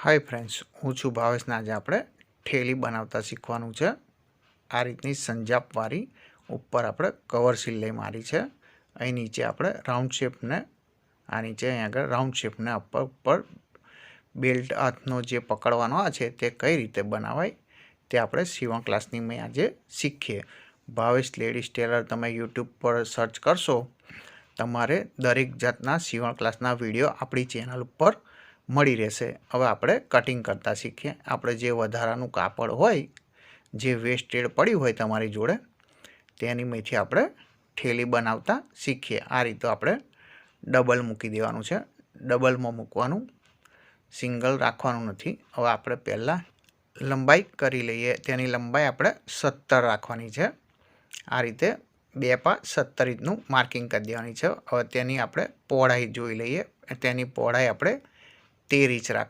Hi friends હું છું ભાવેશને આજે આપણે ઠેલી બનાવતા શીખવાનું છે. આ રીતની સંજાપવાળી ઉપર આપણે કવર સિલાઈ મારી છે. અહીં નીચે આપણે રાઉન્ડ શેપને, આ નીચે અહીં આગળ રાઉન્ડ શેપને ઉપર બેલ્ટ હાથનો જે પકડવાનો આ છે તે કઈ રીતે બનાવાય તે આપણે સીવણ ક્લાસની મેં આજે શીખીએ. ભાવેશ લેડીઝ ટેલર, તમે યુટ્યુબ પર સર્ચ કરશો, તમારે દરેક જાતના સીવણ ક્લાસના વીડિયો આપણી ચેનલ ઉપર મળી રહેશે. હવે આપણે કટિંગ કરતાં શીખીએ. આપણે જે વધારાનું કાપડ હોય, જે વેસ્ટેડ પડ્યું હોય તમારી જોડે, તેની મેથી આપણે ઠેલી બનાવતા શીખીએ. આ રીતે આપણે ડબલ મૂકી દેવાનું છે. ડબલમાં મૂકવાનું. સિંગલ રાખવાનું નથી. હવે આપણે પહેલાં લંબાઈ કરી લઈએ. તેની લંબાઈ આપણે સત્તર રાખવાની છે. આ રીતે બે પા સત્તર રીતનું માર્કિંગ કરી દેવાની છે. હવે તેની આપણે પહોળાઈ જોઈ લઈએ. તેની પહોળાઈ આપણે તેર રીચ રાખો.